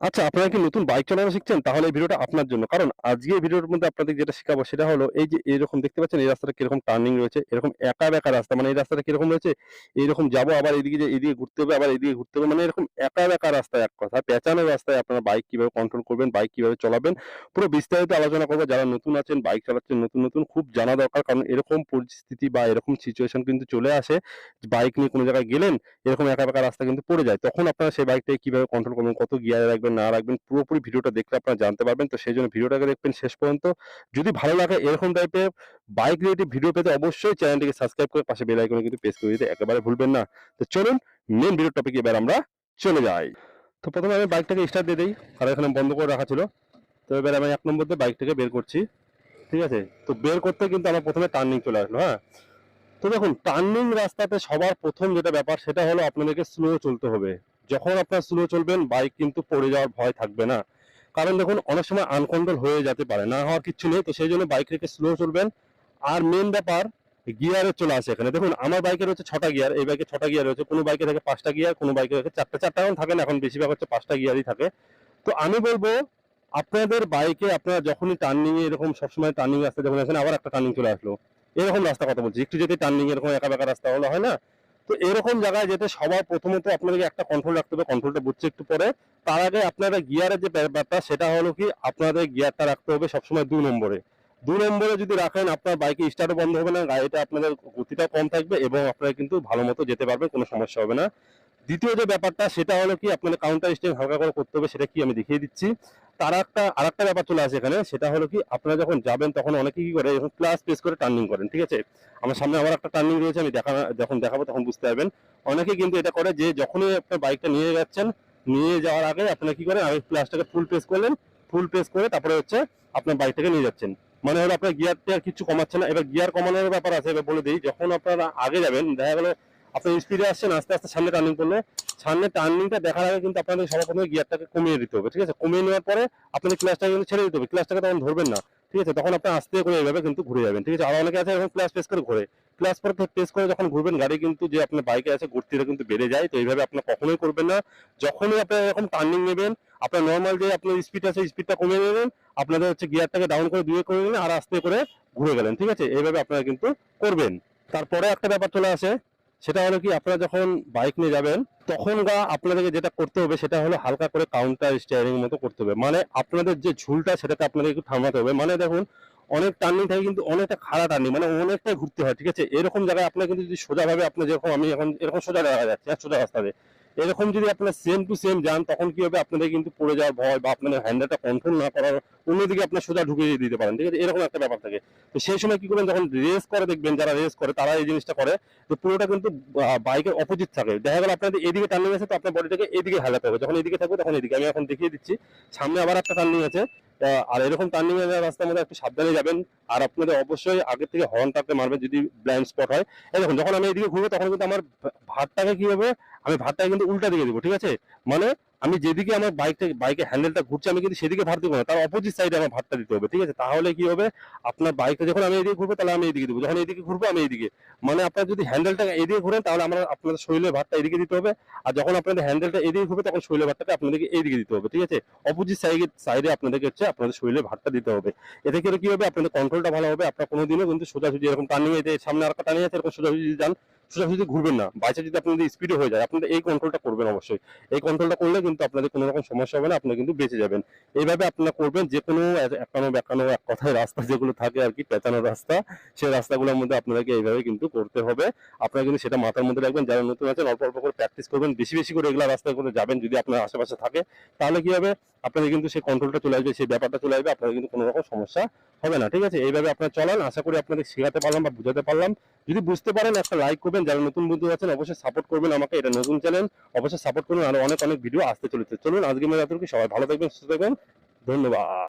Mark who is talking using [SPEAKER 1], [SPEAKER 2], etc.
[SPEAKER 1] আচ্ছা আপনারা কি নতুন বাইক চালানো শিখছেন? তাহলে এই ভিডিওটা আপনার জন্য। কারণ আজকে এই ভিডিওর মধ্যে আপনাদের যেটা শেখাবো সেটা হলো এই যে এরকম দেখতে পাচ্ছেন এই রাস্তাটা কীরকম টার্নিং রয়েছে, এরকম একা বেঁকা রাস্তা মানে এই রাস্তাটা কীরকম রয়েছে, এইরকম যাব আবার এদিকে যে এদিকে ঘুরতে হবে, আবার এদিকে ঘুরতে হবে মানে এরকম একা বেঁকা রাস্তায় এক কথায় পেঁচানো রাস্তায় আপনারা বাইক কীভাবে কন্ট্রোল করবেন, বাইক কীভাবে চালাবেন পুরো বিস্তারিত আলোচনা করব। যারা নতুন আছেন, বাইক চালাচ্ছেন নতুন, নতুন খুব জানা দরকার। কারণ এরকম পরিস্থিতি বা এরকম সিচুয়েশন কিন্তু চলে আসে। বাইক নিয়ে কোনো জায়গায় গেলেন, এরকম একা বেঁকা রাস্তা কিন্তু পড়ে যায়। তখন আপনারা সেই বাইকটাকে কীভাবে কন্ট্রোল করবেন, কত গিয়ারে রাখবেন না রাখবেন পুরোপুরি ভিডিওটা দেখলে আপনারা জানতে পারবেন। তো সেই জন্য ভিডিওটাকে দেখবেন শেষ পর্যন্ত। যদি ভালো লাগে এরকম টাইপের বাইক রিলেটেড ভিডিও পেতে অবশ্যই চ্যানেলটিকে সাবস্ক্রাইব করে পাশে বেল কিন্তু প্রেস করে দিতে একেবারে ভুলবেন না। তো চলুন মেন ভিডিওর টপিকে এবার আমরা চলে যাই। তো প্রথমে আমি বাইকটাকে স্টার্ট দিয়ে দিই আর এখানে বন্ধ করে রাখা ছিল। তো এবার আমি এক নম্বর দিয়ে বাইকটাকে বের করছি। ঠিক আছে? তো বের করতে কিন্তু আমার প্রথমে টার্নিং চলে আসলো, হ্যাঁ? তো দেখুন টার্নিং রাস্তাতে সবার প্রথম যেটা ব্যাপার সেটা হলো আপনাদেরকে স্লো চলতে হবে। যখন আপনার স্লো চলবেন বাইক কিন্তু পড়ে যাওয়ার ভয় থাকবে না। কারণ দেখুন অনেক সময় আনকন্ট্রোল হয়ে যেতে পারে। না হওয়ার কিচ্ছু নেই। তো সেই জন্য বাইক রেখে স্লো চলবেন। আর মেন ব্যাপার গিয়ারে চলে আসে এখানে। দেখুন আমার বাইকের হচ্ছে ছটা গিয়ার, এই বাইকে ছটা গিয়ার রয়েছে। কোনো বাইকে থাকে পাঁচটা গিয়ার, কোনো বাইকে থাকে ৪ টা। ৪ টা এখন থাকে না। এখন বেশিরভাগ হচ্ছে পাঁচটা গিয়ারই থাকে। তো আমি বলব আপনাদের বাইকে আপনারা যখনই টার্নিং এরকম সবসময় টার্নিং রাস্তা যখন এখানে আবার একটা টার্নিং চলে আসলো। এরকম রাস্তা কথা বলছি। একটু যদি টার্নিং এরকম একা বেঁকা রাস্তা হলো হয় না? তো এরকম জায়গায় যেতে সবার প্রথমত আপনাদেরকে একটা কন্ট্রোল রাখতে হবে। কন্ট্রোলটা বুঝছে একটু পরে। তার আগে আপনারা গিয়ারের যে ব্যাপারটা ব্যাপার সেটা হলো কি আপনাদের গিয়ারটা রাখতে হবে সবসময় দু নম্বরে। দু নম্বরে যদি রাখেন আপনার বাইকে স্টার্টও বন্ধ হবে না, গাড়িটা আপনাদের গতিটাও কম থাকবে এবং আপনারা কিন্তু ভালো মতো যেতে পারবেন, কোনো সমস্যা হবে না। দ্বিতীয় যে ব্যাপারটা সেটা হলো কি আপনাদের কাউন্টার স্টিয়ারিং হালকা করে করতে হবে সেটা কি আমি দেখিয়ে দিচ্ছি। তার একটা আরেকটা ব্যাপার চলে আসে এখানে সেটা হলো কি আপনারা যখন যাবেন তখন অনেকে কি করে এরকম ক্লাচ প্রেস করে টার্নিং করেন, ঠিক আছে? আমার সামনে আবার একটা টার্নিং রয়েছে আমি দেখা যখন দেখাবো তখন বুঝতে পারবেন। অনেকে কিন্তু এটা করে যে যখনই আপনার বাইকটা নিয়ে যাচ্ছেন, নিয়ে যাওয়ার আগে আপনারা কি করেন আগে ক্লাচটাকে ফুল প্রেস করলেন, ফুল প্রেস করে তারপরে হচ্ছে আপনার বাইকটাকে নিয়ে যাচ্ছেন। মানে হলো আপনার গিয়ার টিয়ার কিছু কমাচ্ছে না। এবার গিয়ার কমানোর ব্যাপার আছে এবার বলে দিই যখন আপনারা আগে যাবেন দেখা গেল আপনি স্পিডে আসছেন আস্তে, আস্তে সামনে টার্নিং করলে সামনে টার্নিংটা দেখার আগে কিন্তু আপনাদের সবার প্রথমে গিয়ারটাকে কমিয়ে দিতে হবে। ঠিক আছে? কমিয়ে নেওয়ার পরে আপনাদের ক্লাচটাকে কিন্তু ছেড়ে দিতে হবে। ক্লাসটাকে তখন ধরবেন না। ঠিক আছে? তখন আপনি আস্তে করে এভাবে কিন্তু ঘুরে যাবেন। ঠিক আছে? আর অনেকে আছে এরকম ক্লাস প্রেস করে ঘোরে। ক্লাস পরে প্রেস করে যখন ঘুরবেন গাড়ি কিন্তু যে আপনার বাইকে আছে গতিটা কিন্তু বেড়ে যায়। তো এইভাবে আপনার কখনোই করবেন না। যখনই আপনারা এরকম টার্নিং নেবেন, আপনার নর্মাল যে আপনার স্পিড আছে স্পিডটা কমিয়ে নেবেন। আপনাদের হচ্ছে গিয়ারটাকে ডাউন করে ২ এ করে নিলেন আর আস্তে করে ঘুরে গেলেন। ঠিক আছে? এইভাবে আপনারা কিন্তু করবেন। তারপরে একটা ব্যাপার চলে আসে সেটা হলো কি আপনারা যখন বাইক নিয়ে যাবেন তখন গা আপনাদেরকে যেটা করতে হবে সেটা হলো হালকা করে কাউন্টার স্টিয়ারিং মতো করতে হবে। মানে আপনাদের যে ঝুলটা সেটাকে আপনাদের একটু থামাতে হবে। মানে দেখুন অনেক টার্নিং থাকে কিন্তু অনেকটা খাড়া টার্নিং মানে অনেকটাই ঘুরতে হয়। ঠিক আছে? এরকম জায়গায় আপনার কিন্তু যদি সোজাভাবে আপনার যেরকম আমি এখন এরকম সোজা দেখা যাচ্ছে, সোজা রাস্তাতে। এরকম যদি আপনারা সেম টু সেম যান, তখন কি হবে আপনাদের কিন্তু পড়ে যাওয়ার ভয় বা আপনাদের হ্যান্ডেলটা কন্ট্রোল না করার অন্যদিকে আপনার সোজা ঢুকিয়ে দিতে পারেন। ঠিক আছে? এরকম একটা ব্যাপার থাকে। তো সেই সময় কি করবেন যখন রেস করে দেখবেন, যারা রেস করে, তারা এই জিনিসটা করে যে পুরোটা কিন্তু বাইকের অপোজিট থাকে। দেখা গেল আপনাদের এদিকে টার্নিং আছে, তো আপনার বডিটাকে এদিকে হেলাতে হবে। যখন এদিকে থাকবে, তখন এদিকে। আমি এখন দেখিয়ে দিচ্ছি। সামনে আবার একটা টার্নিং আছে। আর এরকম টার্নিং এর রাস্তার মধ্যে একটু সাবধানে যাবেন। আর আপনাদের অবশ্যই আগে থেকে হর্ন হর্নটাকে মারবেন যদি ব্লাইন্ড স্পট হয়। দেখুন, যখন আমি এদিকে ঘুরবো, তখন কিন্তু আমার ভাতটাকে কি হবে আমি ভারটাকে কিন্তু উল্টা দিকে দিব। ঠিক আছে? মানে আমি যেদিকে আমার বাইকটা বাইকে হ্যান্ডেলটা ঘুরছে, আমি কিন্তু সেদিকে ভার দিব না। তার অপোজিট সাইডে আমার ভারটা দিতে হবে। ঠিক আছে? তাহলে কি হবে আপনার বাইকটা যখন আমি এদিকে ঘুরবো, তাহলে আমি এদিকে দিব। যখন এদিকে ঘুরবো, আমি এদিকে। মানে আপনার যদি হ্যান্ডেলটা এদিকে ঘুরেন, তাহলে আমরা আপনাদের শরীরের ভারটা এদিকে দিতে হবে। আর যখন আপনাদের হ্যান্ডেলটা এদিকে ঘুরবে, তখন শরীরের ভারটাকে আপনাদেরকে এইদিকে দিতে হবে। ঠিক আছে? অপোজিট সাইডে সাইডে আপনাদেরকে হচ্ছে আপনাদের শরীরের ভারটা দিতে হবে। এতে করে কি হবে আপনাদের কন্ট্রোলটা ভালো হবে। আপনারা কোনোদিনও কিন্তু সোজাসুজি এরকম টার্নিং এ যে সামনে আরেকটা টার্নিং আছে, এরকম সোজাসুজি যান সোজাসুজি ঘুরবেন না। বাই চান্স যদি আপনাদের স্পিডে হয়ে যায় আপনাদের এই কন্ট্রোলটা করবেন অবশ্যই। এই কন্ট্রোলটা করলে কিন্তু আপনাদের কোনো রকম সমস্যা হবে না। আপনারা কিন্তু বেঁচে যাবেন। এইভাবে আপনারা করবেন যে কোনো একানো বেঁকানো এক কথায় রাস্তা যেগুলো থাকে আর কি পেঁচানো রাস্তা সেই রাস্তাগুলোর মধ্যে আপনাদেরকে এইভাবে কিন্তু করতে হবে। আপনারা কিন্তু সেটা মাথার মধ্যে রাখবেন। যারা নতুন আছেন অল্প, অল্প করে প্র্যাকটিস করবেন। বেশি, বেশি করে এগুলো এগুলা রাস্তাগুলো যাবেন যদি আপনার আশেপাশে থাকে। তাহলে কি হবে আপনাদের কিন্তু সেই কন্ট্রোলটা চলে আসবে, সেই ব্যাপারটা চলে আসবে। আপনাদের কিন্তু কোনো রকম সমস্যা হবে না। ঠিক আছে? এইভাবে আপনার চলান। আশা করি আপনাদের শেখাতে পারলাম বা বুঝাতে পারলাম। যদি বুঝতে পারেন একটা লাইক করবেন। যারা নতুন বন্ধু আছেন অবশ্যই সাপোর্ট করবেন আমাকে। এটা নতুন চ্যানেল। অবশ্যই সাপোর্ট করবেন আরও অনেক, অনেক ভিডিও আসতে চলেছে। চলুন আজকে মেয়ে এতটুকু। সবাই ভালো থাকবেন, সুস্থ থাকবেন। ধন্যবাদ।